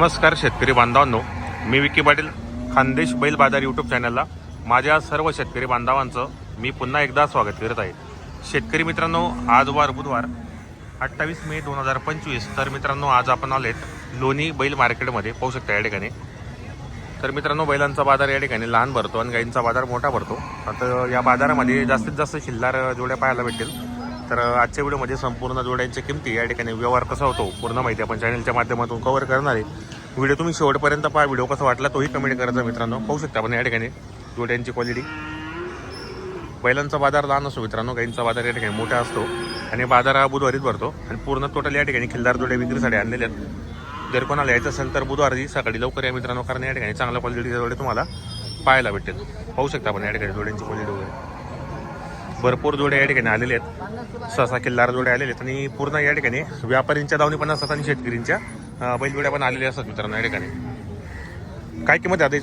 नमस्कार शेतकरी बांधवांनो. मी विकी पाटील खानदेश बैल बाजार यूट्यूब चॅनलला. माझ्या सर्व शेतकरी बांधवांचं मी पुन्हा एकदा स्वागत करत आहे. शेतकरी मित्रांनो आज वार बुधवार अठ्ठावीस मे दोन हजार पंचवीस. तर मित्रांनो आज आपण आलेत लोणी बैल मार्केटमध्ये. पाहू शकता या ठिकाणी. तर मित्रांनो बैलांचा बाजार या ठिकाणी लहान भरतो आणि गाईंचा बाजार मोठा भरतो. आता या बाजारामध्ये जास्तीत जास्त शिल्लार जोड्या पाहायला भेटेल तर आजच्या व्हिडिओमध्ये संपूर्ण जोड्यांच्या किमती या ठिकाणी व्यवहार कसा होतो पूर्ण माहिती आपण चॅनलच्या माध्यमातून कव्हर करणार आहे. व्हिडिओ तुम्ही शेवटपर्यंत पहा व्हिडिओ कसा वाटला तोही कमेंट करायचा मित्रांनो. पाहू शकता आपण या ठिकाणी जोड्यांची क्वालिटी बैलांचा बाजार लहान असतो मित्रांनो गाईंचा बाजार या ठिकाणी मोठा असतो. आणि बाजार हा बुधवारीच भरतो. आणि पूर्ण टोटल या ठिकाणी खिल्लार जोड्या विक्रीसाठी आणलेल्या आहेत. जर कोणाला यायचं असेल तर बुधवारी सकाळी लवकर या मित्रांनो कारण या ठिकाणी चांगल्या क्वालिटीचे जोडे तुम्हाला पाहायला भेटेल पाहू शकता आपण या ठिकाणी जोड्यांची क्वालिटी वगैरे. भरपूर जोड्या या ठिकाणी आलेले आहेत. सहसा किल्लार जोड्या आलेले आहेत आणि पूर्ण या ठिकाणी व्यापारींच्या दावणी पण असतात आणि शेतकऱ्यांच्या अं, बैलजोड्या पण आलेल्या असतात मित्रांनो या ठिकाणी. काय किंमत आहे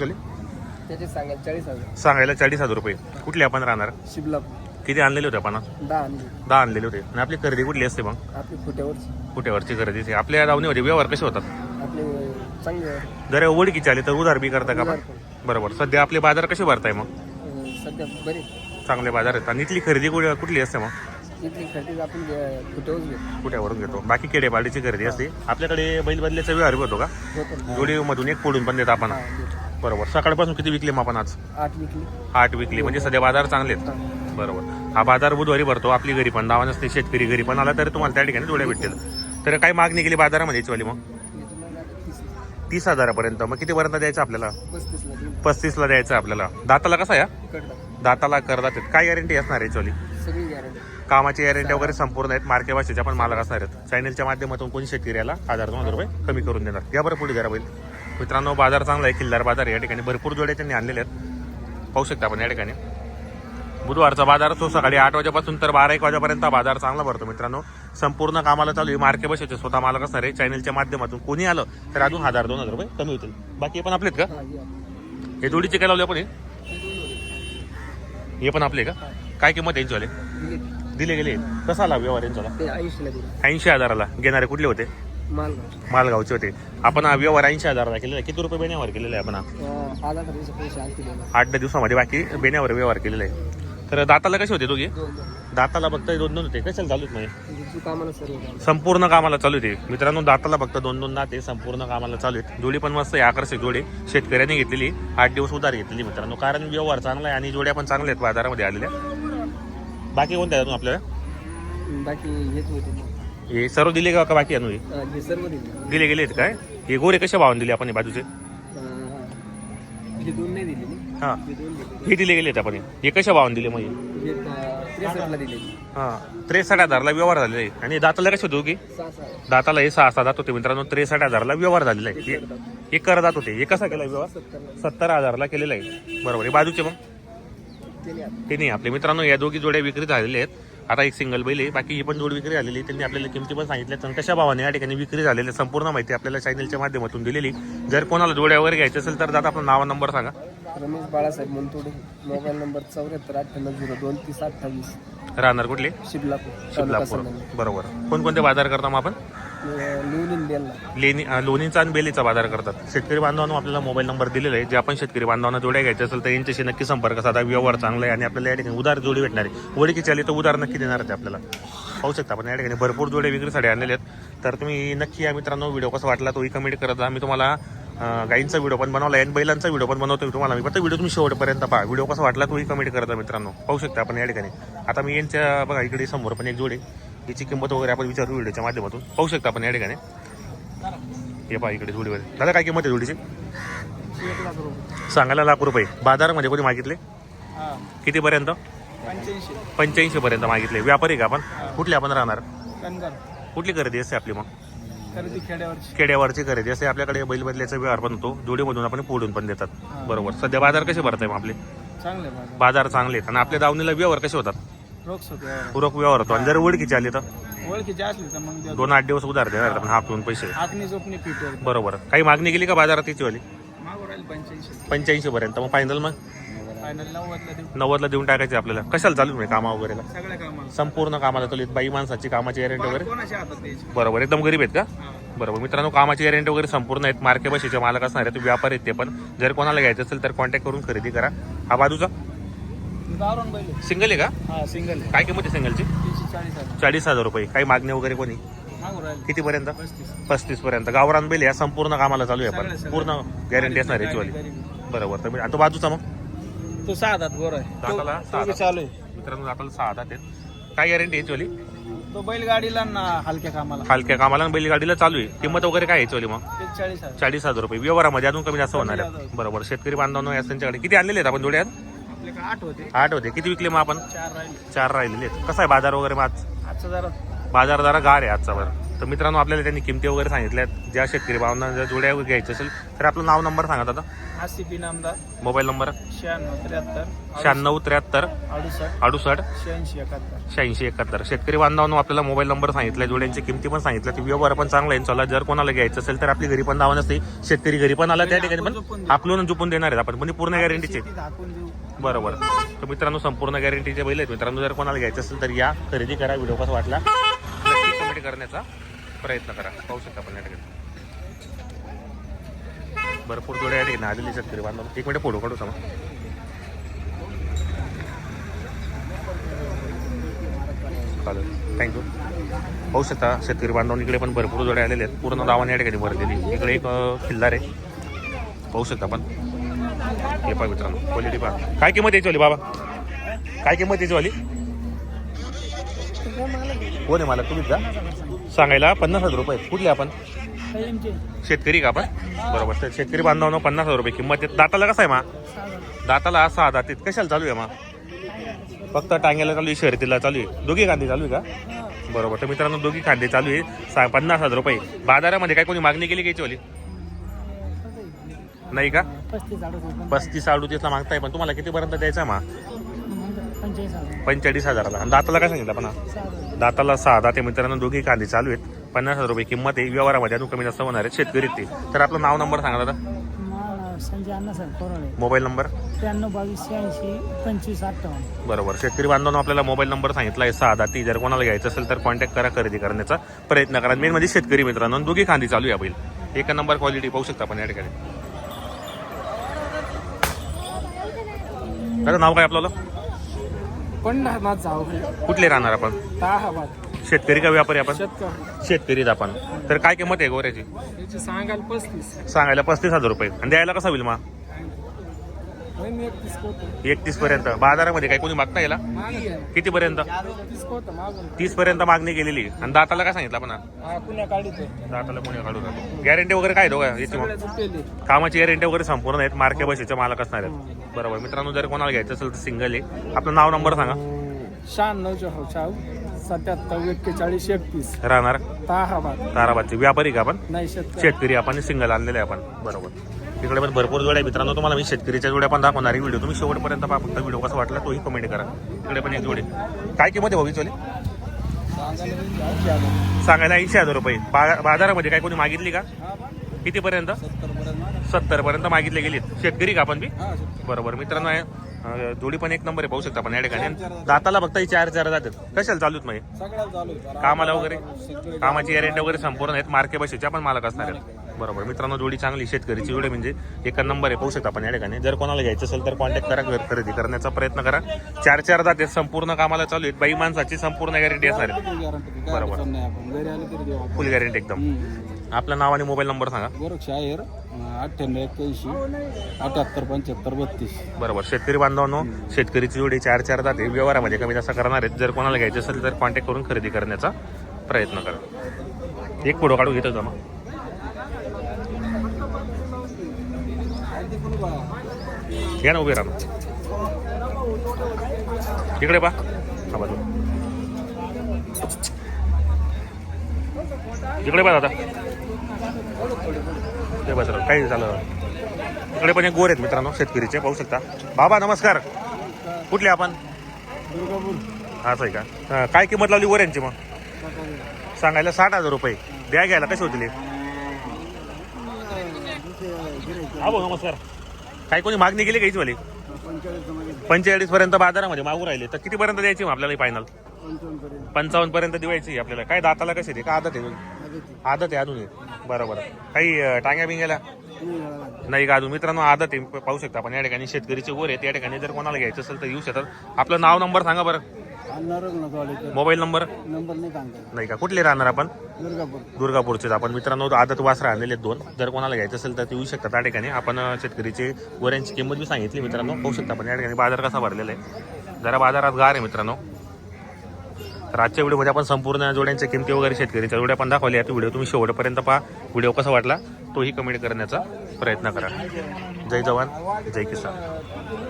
त्याचे सांगायला चाळीस हजार. सांगायला चाळीस हजार रुपये. कुठले आपण राहणार? शिबला. किती आणलेले होते आपण दहा आणली. दहा आणलेले होते. आणि आपली खरेदी कुठली असते मग? फुट्यावरची खरेदी असते. आपल्या दावणीमध्ये व्यवहार कसे होतात? जर ओळखीचे आले तर उधार बी करता का. बरोबर. सध्या आपले बाजार कसे भरताय मग? सध्या बरे चांगले बाजार आहेत. आणि इथली खरेदी कुठे कुठली असते मग? इथली खरेदी आपण घेतो कुठ्यावरून घेतो? बाकी खेडेपाडीची खरेदी असते. आपल्याकडे बैल बदल्याचा व्यवहार होतो का? होतो ना. जोडीमधून एक फोडून पण देत आपण. हा, घेतो. बरोबर. सकाळपासून किती विकले मग आपण आज? आठ विकली. आठ विकली. म्हणजे सध्या बाजार चांगले आहेत. बरोबर. हा बाजार बुधवारी भरतो. आपली घरी पण दावा नसते. शेतकरी घरी पण आला तर तुम्हाला त्या ठिकाणी जोड्या भेटतील. तर काय मागणी केली बाजारामध्ये याचीवाली मग? तीस हजारापर्यंत. मग कितीपर्यंत द्यायचं आपल्याला? पस्तीसला पस्तीसला द्यायचं आपल्याला. दाताला कसा या दाताला करदात काय गॅरंटी असणार सगळी गॅरंटी कामाची गॅरंटी वगैरे संपूर्ण आहेत. मार्के भाषेच्या पण मालक असणार आहेत. चॅनलच्या माध्यमातून कोणी शेतकऱ्याला हजार दोन हजार रुपये कमी करून देणार. या बरं पुढे जरा बैल. मित्रांनो बाजार चांगला आहे. किल्लार बाजार आहे. या ठिकाणी भरपूर जोड्या त्यांनी आणलेल्या आहेत. पाहू शकता आपण या ठिकाणी. बुधवारचा बाजार असतो. सकाळी आठ वाजेपासून तर बारा एक वाजेपर्यंत बाजार चांगला भरतो मित्रांनो. संपूर्ण कामाला चालू आहे. मार्के बसायचे स्वतः मालक असणार आहे. चॅनलच्या माध्यमातून कोणी आलं तर अजून हजार दोन हजार रुपये कमी होतील. बाकी पण आपलेत का? हा जोडीचे काय लावले आपण हे? हे पण आपले का? काय किंमत यांची वाले? दिली गेले. कसा आला व्यवहार यांचा ऐंशी हजाराला. घेणारे कुठले होते? मालगाव मालगावचे होते. आपण हा व्यवहार ऐंशी हजाराला केलेला. किती रुपये बेण्यावर केलेला आहे आपण. आठ दहा दिवसामध्ये बाकी बेण्यावर व्यवहार केलेला आहे. तर दाताला कसे होते दोघे? दाताला फक्त दोन दोन होते. कशाला चालू आहेत तू कामाला सर्व काम संपूर्ण कामाला चालू आहे मित्रांनो दाताला फक्त दोन दोन दाते संपूर्ण कामाला चालू आहेत. जोडी पण मस्त आहे. आकर्षक जोडी शेतकऱ्यांनी घेतलेली आठ दिवस उधार घेतलेली मित्रांनो. कारण व्यवहार चांगला आहे आणि जोड्या पण चांगल्या आहेत बाजारामध्ये आलेल्या. बाकी कोणत्या अजून आपल्याला? बाकी हेच होते. हे सर्व दिले का बाकी सर्व दिले. गेले आहेत काय? हे गोरे कशा भावाने दिले आपण बाजूचे? हा. हे दोन नाही दिले मी हा. हे दोन दिले हे दिले गेले आहेत आपण. हे. कशा भावाने दिले मग हे? हे त्रेसष्टला दिले हा. त्रेसष्ट हजारला व्यवहार झालेला आहे. आणि दाताला कसे होते हो की? सहा सहा. दाताला हे सहा सहा दात होते मित्रांनो. त्रेसष्ट हजारला व्यवहार झालेला आहे. हे- हे कर दात होते. हे कसा केला व्यवहार? सत्तर हजारला केलेला आहे. बरोबर. हे बाजूचे मग? आता ते नाही. आपले मित्रांनो या दोघी जोड्या विक्री झालेल्या आहेत. आता एक सिंगल बैल आहे बाकी ही पण जोड विक्री झालेली. त्यांनी आपल्याला किमती पण सांगितल्या आणि कशा भावाने या ठिकाणी विक्री झालेल्या आहे. संपूर्ण माहिती आपल्याला चॅनलच्या माध्यमातून दिलेली जर कोणाला जोड्या वगैरे घ्यायचे असेल तर दादा आपला नाव नंबर सांगा. रमेश बाळासाहेब मनतोडे मोबाईल नंबर चौऱ्याहत्तर अठ्ठ्याण्णव झिरो दोन तीस अठ्ठावीस. राहणार कुठले? शिबलापूर शिबलापूर. बरोबर. कोणकोणते बाजार करता मग आपण? लेणी लोणीचा आणि बेलीचा बाजार करतात. शेतकरी बांधवांनो आपल्याला मोबाईल नंबर दिलेला आहे. जे आपण शेतकरी बांधवांना जोड्या घ्यायचे असेल तर यांच्याशी नक्की संपर्क साधा. व्यवहार चांगला आहे आणि आपल्याला या ठिकाणी उधार जोडी भेटणार आहे. ओळखीची आली तर उधार नक्की देणार आहे आपल्याला. पाहू शकता आपण या ठिकाणी भरपूर जोडे विक्रीसाठी आणलेले आहेत. तर तुम्ही नक्की या मित्रांनो व्हिडिओ कसा वाटला तोही कमेंट करत जा मी तुम्हाला गाईंचा व्हिडिओ पण बनवला आहे आणि बैलांचा व्हिडिओ पण बनवतो तुम्हाला. मी फक्त व्हिडिओ तुम्ही शेवटपर्यंत पहा. व्हिडिओ कसा वाटला तोही कमेंट करत जा मित्रांनो. पाहू शकता आपण या ठिकाणी. आता मी यांच्या बघा इकडे समोर पण एक जोडे याची किंमत वगैरे आपण विचारू व्हिडिओच्या माध्यमातून. पाहू शकता आपण या ठिकाणी. हे पहा इकडे जोडीवर. दादा काय किंमत आहे जोडीची? सांगायला लाख रुपये. बाजारामध्ये कोणी मागितले? कितीपर्यंत? पंच्याऐंशी पर्यंत मागितले. व्यापारी का आपण? कुठले आपण राहणार? कुठली खरेदी असते आपली मग? खेड्यावरची. खरेदी असते. आपल्याकडे बैल बदल्याचा व्यवहार पण होतो. जोडीमधून आपण फोडून पण देतात. बरोबर. सध्या बाजार कसे भरताय मग आपले? चांगले बाजार. बाजार चांगले आहेत. आणि आपल्या दावणीला व्यवहार कसे होतात? होते पूरक व्यवहार होतो. आणि जर ओळखीचे आले तर? ओळखीचे असले तर मग. दोन आठ दिवस उधार देणार आपण हाफ दोन पैसे. आखणी झोपणी फिटर बरोबर. काही मागणी केली का बाजारात तिची वाली? मागो राहील पंच्याऐंशी. पंच्याऐंशी पर्यंत. मग फायनल मग? फायनल नव्वदला देऊ. नव्वदला देऊन टाकायचे आपल्याला. कशाला चालू आहे कामा वगैरेला सगळ्या कामाला संपूर्ण कामाला चालू आहेत. बाई माणसाची कामाची गॅरंटी वगैरे? कोणाच्या हातात द्यायची? बरोबर. एकदम गरीब आहेत का? बरोबर. मित्रांनो कामाची गॅरंटी वगैरे संपूर्ण आहेत. मार्के बशीचे मालक असणार आहेत व्यापार आहेत ते पण. जर कोणाला घ्यायचं असेल तर कॉन्टॅक्ट करून खरेदी करा. हा बाजूचा? गावरान बैल आहे. सिंगल आहे का? हा सिंगल आहे. काय किंमत आहे सिंगलची तीनशे चाळीस हजार. चाळीस हजार रुपये. काही मागणी वगैरे कोणी? राहिले. कितीपर्यंत? पस्तीस. पस्तीस पर्यंत. गावरान बैल या संपूर्ण कामाला चालू आहे सगळे, आपण. सगळे. पूर्ण गॅरंटी असणार याचीवाली गरीब. बरोबर. तर मी- आणि तो बाजूचा मग? तो सहा बरं आहे. दाताला तो- सहा तो बी दात. चालू आहे. मित्रांनो दाताला सहा हातात आहेत. काय गॅरंटी याचीवाली तो बैलगाडीला ना हलक्या कामाला. हलक्या कामाला आणि बैलगाडीला चालू आहे. किंमत वगैरे काय याचीवाली मग? ते चाळीस हजार. चाळीस हजार रुपये. व्यवहारामध्ये अजून कमी जास्त होणार आहे होतं. बरोबर. शेतकरी बांधवांनो या त्यांच्याकडे किती आणलेले आहेत आपण जोड्यात? आपल्याकडे आठ होते? आठ होते. किती विकले मग आपण? चार राहिले. चार राहिलेले आहेत. कसा आहे बाजार वगैरे मग आज? आजचा जरा बाजार जरा गार आहे आजचा बरं. तर मित्रांनो आपल्याला त्यांनी किमती वगैरे सांगितल्या आहेत. ज्या शेतकरी भावना जर जोड्या घ्यायचं असेल तर आपलं नाव नंबर सांगा दादा. Mobile number? शहाण्णव त्र्याहत्तर. शहाण्णव त्र्याहत्तर. अडुसष्ट. अडुसष्ट. शहाऐंशी एकाहत्तर. शहाऐंशी एकाहत्तर. शेतकरी बांधवांनो आपल्याला मोबाईल नंबर सांगितला जोड्यांची किमती पण सांगितल्या ती व्यवहार पण चांगला आहे. चला जर कोणाला घ्यायचं असेल तर आपली घरी पण दावा नसते शेतकरी घरी पण आला त्या ठिकाणी पण आपलं झुपून देणार आहेत आपण. पण पूर्ण गॅरंटीचे शेती झाकून देऊ. बरोबर. तर मित्रांनो संपूर्ण गॅरंटीचे बैल आहेत. मित्रांनो जर कोणाला घ्यायचं असेल तर या खरेदी करा व्हिडिओ कसा वाटला नक्की कमेंट करण्याचा प्रयत्न करा. पाहू शकता आपण या ठिकाणी. भरपूर जोड्या या ठिकाणी आलेली शेतकरी बांधव. एक मिनिट फोटो काढू सांग चालेल. थँक्यू पाहू शकता शेतकरी बांधवांनी इकडे पण भरपूर जोड्या आलेले आहेत. पूर्ण दावाने या ठिकाणी भरलेली इकडे एक किल्लार खिल्लार आहे. पाहू शकता आपण. हे पाय मित्रांनो क्वालिटी पहा. काय किंमत यायची वाली बाबा? काय किंमत यायची वाली? कोण आहे मला तुम्हीच जा सांगायला पन्नास हजार रुपये कुठले आपण? शेतकरी का आपण? बरोबर. तर शेतकरी बांधवांना पन्नास हजार रुपये किंमत दाताला कसं आहे मा? दाताला असा हा दातीत कशाला चालू आहे मा? फक्त टांग्याला चालू आहे शर्यतीला चालू आहे. दोघी कांदे चालू आहे का? बरोबर. तर मित्रांनो दोघी कांदे चालू आहे. सा पन्नास हजार रुपये. बाजारामध्ये काय कोणी मागणी केली घ्यायची वाली? नाही का? पस्तीस अडुसष्ट पस्तीस अडुतीसला मागताय पण तुम्हाला कितीपर्यंत द्यायचा मा? पंचेचाळीस हजार. पंचेचाळीस हजाराला. दाताला काय सांगितलं पण दाताला सहा. दाते मित्रांनो दोघी कांदे चालू आहेत. पन्नास हजार रुपये किंमत आहे. व्यवहारामध्ये अजून कमी जास्त होणार आहे शेतकरी ते. तर आपलं नाव नंबर सांगा दादा. Sanjay Annasaheb Korale mobile number? त्र्याण्णव बावीस शहाऐंशी पंचवीस अठ्ठावन्न. बरोबर. शेतकरी बांधवांनो आपल्याला मोबाईल नंबर सांगितला आहे. सहा दाती. जर कोणाला घ्यायचं असेल तर कॉन्टॅक्ट करा. खरेदी करण्याचा प्रयत्न करा. मेन म्हणजे शेतकरी मित्रांनो दोघी खांदी चालू आहे बैल एका नंबर क्वालिटी पाहू शकता आपण या ठिकाणी. दादा नाव काय आपल्याला पंढरनाथ जाऊ कुठले राहणार आपण? ताहाबाद शेतकरी का व्यापारी आपण? शेतकरी. शेतकरीच आपण. तर काय किंमत आहे गोऱ्याची? याची सांगाल पस्तीस. सांगायला पस्तीस हजार रुपये. आणि द्यायला कसा होईल मग? मी एकतीस कोत एकतीस पर्यंत. बाजारामध्ये काही कोणी मागता याला? मागे किती पर्यंत? तीस पर्यंत मागणी केलेली. आणि दाताला काय सांगितलं आपण हा पुण्या दाताला कोणी काढू राहिलो. गॅरंटी वगैरे काय दोघा? याची मग? चुकलेली कामाची गॅरंटी वगैरे संपूर्ण आहेत. मार्के बशीचे मालक असणार आहेत. बरोबर. मित्रांनो जर कोणाला घ्यायचं असेल तर सिंगल आहे. आपलं नाव नंबर सांगा. शहाण्णव चौ सत्याहत्तर एक्केचाळीस एकतीस. राहणार? ताहाबाद ताराबादचे व्यापारी का आपण? नाही शेतकरी. शेतकरी आपण सिंगल आणलेले आहे आपण. बरोबर. तिकडे पण भरपूर जोड्या आहे मित्रांनो तुम्हाला मी शेतकरीच्या जोड्या पण दाखवणार आहे व्हिडिओ. तुम्ही शेवटपर्यंत पहा फक्त व्हिडिओ कसा वाटला तोही कमेंट करा. इकडे पण एक जोडे. काय किंमत आहे भविष्यवाली सांगायला ऐंशी हजार रुपये. बा- बाजारामध्ये काय कोणी मागितली का? कितीपर्यंत? सत्तर पर्यंत मागितले गेलीत. शेतकरी का आपण बी? बरोबर. मित्रांनो आहे जोडी पण एक नंबर आहे पाहू शकता आपण या ठिकाणी. दाताला फक्त ही चार चार जातात कशाला चालूत आहे. कामाला वगैरे? कामाची गॅरंटी वगैरे संपूर्ण आहेत. मार्के बशीच्या पण मालक असणार आहेत. बरोबर. मित्रांनो जोडी चांगली शेतकरीची जोडी म्हणजे एक नंबर आहे. पाहू शकता आपण या ठिकाणी. जर कोणाला घ्यायचं असेल तर कॉन्टॅक्ट करा घर खरेदी करण्याचा प्रयत्न करा. चार चार जाते संपूर्ण कामाला चालू आहेत. बाई माणसाची संपूर्ण गॅरंटी असणार आहे. बरोबर. फुल गॅरंटी एकदम. आपलं नाव आणि मोबाईल नंबर सांगा. अठ्ठ्याण्णव एक्क्याऐंशी अठ्याहत्तर पंच्याहत्तर बत्तीस. बरोबर. शेतकरी बांधवांनो शेतकरीची जोडी चार चार जाते. व्यवहारामध्ये कमी जास्त करणार आहेत. जर कोणाला घ्यायचं असेल तर कॉन्टॅक्ट करून खरेदी करण्याचा प्रयत्न करा. एक फोटो काढून घेतो जमा. घ्या ना उभे राहा. इकडे पा हा बाजू इकडे पहा दादा. ते बस काही झालं इकडे पण एक गोर आहेत मित्रांनो शेतकरीचे पाहू शकता. बाबा नमस्कार. कुठले आपण? असं आहे का? हां काय किंमत लावली गोऱ्यांची मग? सांगायला साठ हजार रुपये. द्या घ्यायला कसे होतील हा? भाऊ नमस्कार. काय कोणी मागणी केली घ्यायची वाली पंचेचाळीस पर्यंत बाजारामध्ये मागू राहिले. तर किती पर्यंत द्यायची मग आपल्याला फायनल पंचावन्न पर्यंत द्यायची आपल्याला. काय दाताला कसे ते का आदत आहे. आदत आहे. अजून हे. बरोबर. काही टांग्या बिंग्याला? नाही का अजून? मित्रांनो आदत आहे. पाहू शकता आपण. या ठिकाणी शेतकरीचे वर आहेत. या ठिकाणी जर कोणाला घ्यायचं असेल तर येऊ शकतात. आपलं नाव नंबर सांगा बरं. Mobile number? नंबर नाही का? कुठले राहणार आपण? दुर्गापूर. दुर्गापूरचे आपण मित्रांनो आदत वास राहिलेले दोन. जर कोणाला घ्यायचं असेल तर ते येऊ शकतात. त्या ठिकाणी आपण शेतकरीचे गोऱ्यांची किंमत बी सांगितली मित्रांनो. पाहू शकता आपण. या ठिकाणी बाजार कसा भरलेला आहे. जरा बाजारात गार आहे मित्रांनो. तर आजच्या व्हिडिओमध्ये आपण संपूर्ण जोड्यांच्या किमती वगैरे शेतकरीच्या जोड्या आपण दाखवल्या. आहेत व्हिडिओ तुम्ही शेवटपर्यंत पहा. व्हिडिओ कसा वाटला तोही कमेंट करण्याचा प्रयत्न करा. जय जवान जय किसान.